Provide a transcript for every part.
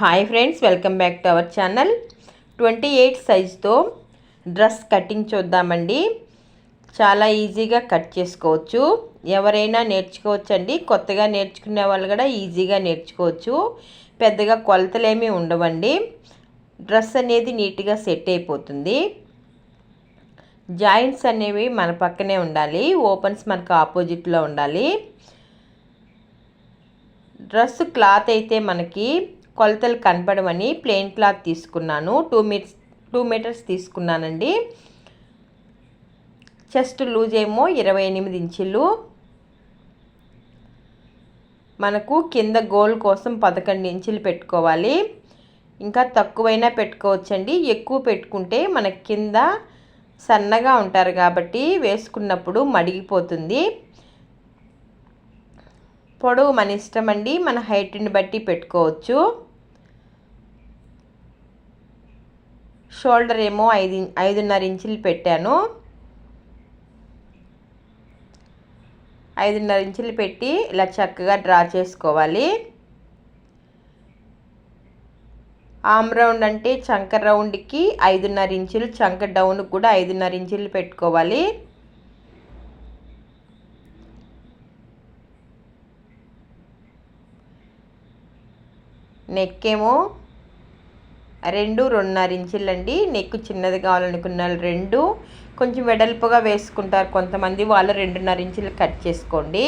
Hi friends welcome back to our channel twenty eight సైజ్తో dress cutting చూద్దామండి. చాలా ఈజీగా cut చేసుకోవచ్చు. ఎవరైనా నేర్చుకోవచ్చండి. కొత్తగా నేర్చుకునే వాళ్ళు కూడా ఈజీగా నేర్చుకోవచ్చు. పెద్దగా కొలతలేమీ ఉండవండి. డ్రెస్ అనేది నీట్గా సెట్ అయిపోతుంది. జాయింట్స్ అనేవి మన పక్కనే ఉండాలి. ఓపెన్స్ మనకు ఆపోజిట్లో ఉండాలి. డ్రెస్ క్లాత్ అయితే మనకి కొలతలు కనపడమని ప్లెయిన్ క్లాత్ తీసుకున్నాను. టూ మీటర్స్ టూ మీటర్స్ తీసుకున్నానండి. చెస్ట్ లూజ్ ఏమో ఇరవై ఎనిమిది ఇంచులు. మనకు కింద గోల్ కోసం పదకొండు ఇంచులు పెట్టుకోవాలి. ఇంకా తక్కువైనా పెట్టుకోవచ్చండి. ఎక్కువ పెట్టుకుంటే మన కింద సన్నగా ఉంటారు కాబట్టి వేసుకున్నప్పుడు మడిగిపోతుంది. పొడవు మన ఇష్టం అండి మన హైట్ని బట్టి పెట్టుకోవచ్చు. షోల్డర్ ఏమో ఐదు ఐదున్నర ఇంచులు పెట్టాను. ఐదున్నర ఇంచులు పెట్టి ఇలా చక్కగా డ్రా చేసుకోవాలి. ఆమ్ రౌండ్ అంటే చంక రౌండ్కి ఐదున్నర ఇంచులు చంక డౌన్ కూడా ఐదున్నర ఇంచులు పెట్టుకోవాలి. నెక్ ఏమో రెండు రెండున్నర ఇంచులండి. నెక్ చిన్నది కావాలనుకున్న రెండు. కొంచెం వెడల్పుగా వేసుకుంటారు కొంతమంది. వాళ్ళు రెండున్నర ఇంచులు కట్ చేసుకోండి.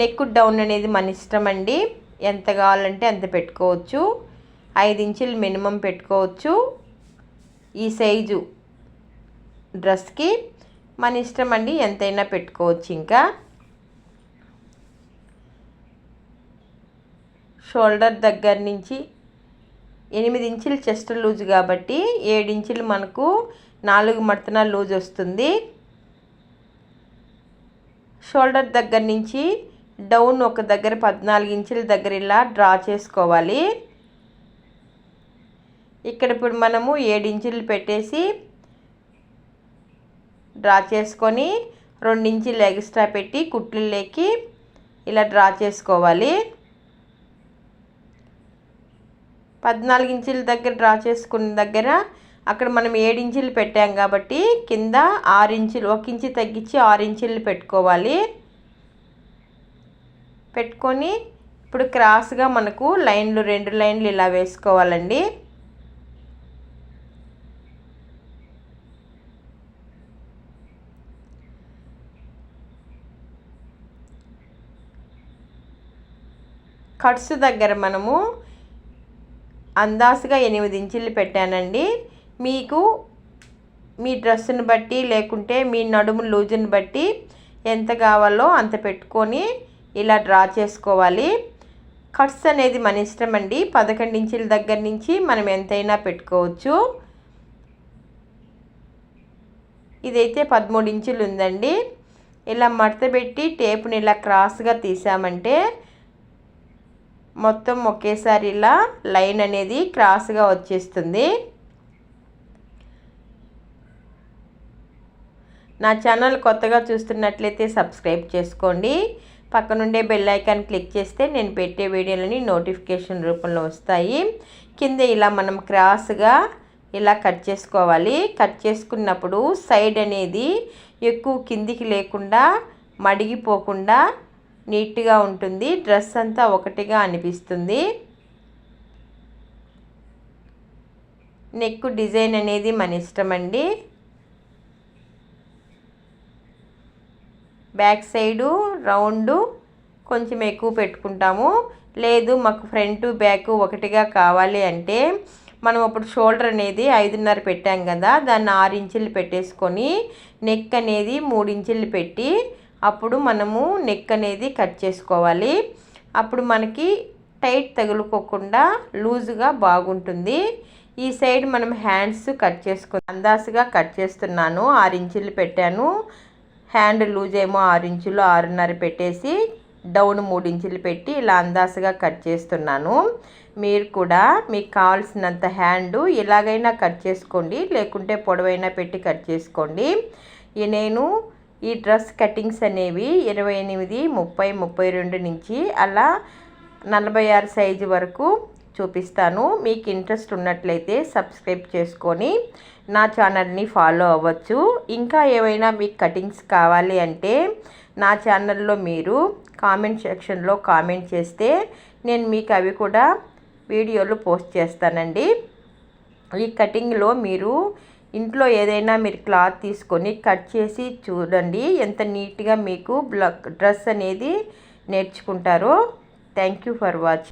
నెక్ డౌన్ అనేది మన ఇష్టం అండి ఎంత కావాలంటే అంత పెట్టుకోవచ్చు. ఐదు ఇంచులు మినిమం పెట్టుకోవచ్చు. ఈ సైజు డ్రెస్కి మన ఇష్టం అండి ఎంతైనా పెట్టుకోవచ్చు ఇంకా. షోల్డర్ దగ్గర నుంచి ఎనిమిది ఇంచులు చెస్ట్ లూజ్ కాబట్టి ఏడు ఇంచులు మనకు నాలుగు మడతన లూజ్ వస్తుంది. షోల్డర్ దగ్గర నుంచి డౌన్ ఒక దగ్గర పద్నాలుగు ఇంచుల దగ్గర ఇలా డ్రా చేసుకోవాలి. ఇక్కడ ఇప్పుడు మనము ఏడు ఇంచులు పెట్టేసి డ్రా చేసుకొని రెండు ఇంచులు ఎక్స్ట్రా పెట్టి కుట్లలోకి ఇలా డ్రా చేసుకోవాలి. పద్నాలుగు ఇంచుల దగ్గర డ్రా చేసుకున్న దగ్గర అక్కడ మనం ఏడించులు పెట్టాం కాబట్టి కింద ఆరు ఇంచులు ఒక ఇంచు తగ్గించి ఆరు ఇంచులు పెట్టుకోవాలి. పెట్టుకొని ఇప్పుడు క్రాస్గా మనకు లైన్లు రెండు లైన్లు ఇలా వేసుకోవాలండి. కట్స్ దగ్గర మనము అందాసుగా ఎనిమిది ఇంచులు పెట్టానండి. మీకు మీ డ్రెస్సుని బట్టి లేకుంటే మీ నడుము లూజుని బట్టి ఎంత కావాలో అంత పెట్టుకొని ఇలా డ్రా చేసుకోవాలి. కట్స్ అనేది మన ఇష్టం అండి. పదకొండు ఇంచుల దగ్గర నుంచి మనం ఎంతైనా పెట్టుకోవచ్చు. ఇదైతే పదమూడు ఇంచులు ఉందండి. ఇలా మడత పెట్టి టేపుని ఇలా క్రాస్గా తీసామంటే మొత్తం ఒకేసారి ఇలా లైన్ అనేది క్రాస్గా వచ్చేస్తుంది. నా ఛానల్ కొత్తగా చూస్తున్నట్లయితే సబ్స్క్రైబ్ చేసుకోండి. పక్కనుండే బెల్ ఐకాన్ క్లిక్ చేస్తే నేను పెట్టే వీడియోలని నోటిఫికేషన్ రూపంలో వస్తాయి. కింద ఇలా మనం క్రాస్గా ఇలా కట్ చేసుకోవాలి. కట్ చేసుకున్నప్పుడు సైడ్ అనేది ఎక్కువ కిందికి లేకుండా మడిగిపోకుండా నీట్గా ఉంటుంది. డ్రెస్ అంతా ఒకటిగా అనిపిస్తుంది. నెక్ డిజైన్ అనేది మన ఇష్టం అండి. బ్యాక్ సైడు రౌండ్ కొంచెం ఎక్కువ పెట్టుకుంటాము. లేదు మాకు ఫ్రంట్ బ్యాక్ ఒకటిగా కావాలి అంటే మనం అప్పుడు షోల్డర్ అనేది ఐదున్నర పెట్టాం కదా దాన్ని ఆరు ఇంచులు పెట్టేసుకొని నెక్ అనేది మూడు ఇంచులు పెట్టి అప్పుడు మనము నెక్ అనేది కట్ చేసుకోవాలి. అప్పుడు మనకి టైట్ తగులుకోకుండా లూజుగా బాగుంటుంది. ఈ సైడ్ మనం హ్యాండ్స్ కట్ చేసుకు అందాసుగా కట్ చేస్తున్నాను. ఆరు ఇంచులు పెట్టాను. హ్యాండ్ లూజ్ ఏమో ఆరు ఇంచులు ఆరున్నర పెట్టేసి డౌన్ మూడు ఇంచులు పెట్టి ఇలా అందాసుగా కట్ చేస్తున్నాను. మీరు కూడా మీకు కావాల్సినంత హ్యాండ్ ఎలాగైనా కట్ చేసుకోండి. లేకుంటే పొడవైనా పెట్టి కట్ చేసుకోండి. నేను ఈ డ్రెస్ కటింగ్స్ అనేవి ఇరవై ఎనిమిది ముప్పై ముప్పై రెండు నుంచి అలా నలభై ఆరు సైజు వరకు చూపిస్తాను. మీకు ఇంట్రెస్ట్ ఉన్నట్లయితే సబ్స్క్రైబ్ చేసుకొని నా ఛానల్ని ఫాలో అవ్వచ్చు. ఇంకా ఏమైనా మీకు కటింగ్స్ కావాలి అంటే నా ఛానల్లో మీరు కామెంట్ సెక్షన్లో కామెంట్ చేస్తే నేను మీకు అవి కూడా వీడియోలు పోస్ట్ చేస్తానండి. ఈ కటింగ్లో మీరు ఇంట్లో ఏదైనా మీరు క్లాత్ తీసుకొని కట్ చేసి చూడండి. ఎంత నీట్గా మీకు డ్రెస్ అనేది నేర్చుకుంటారో. Thank you for watching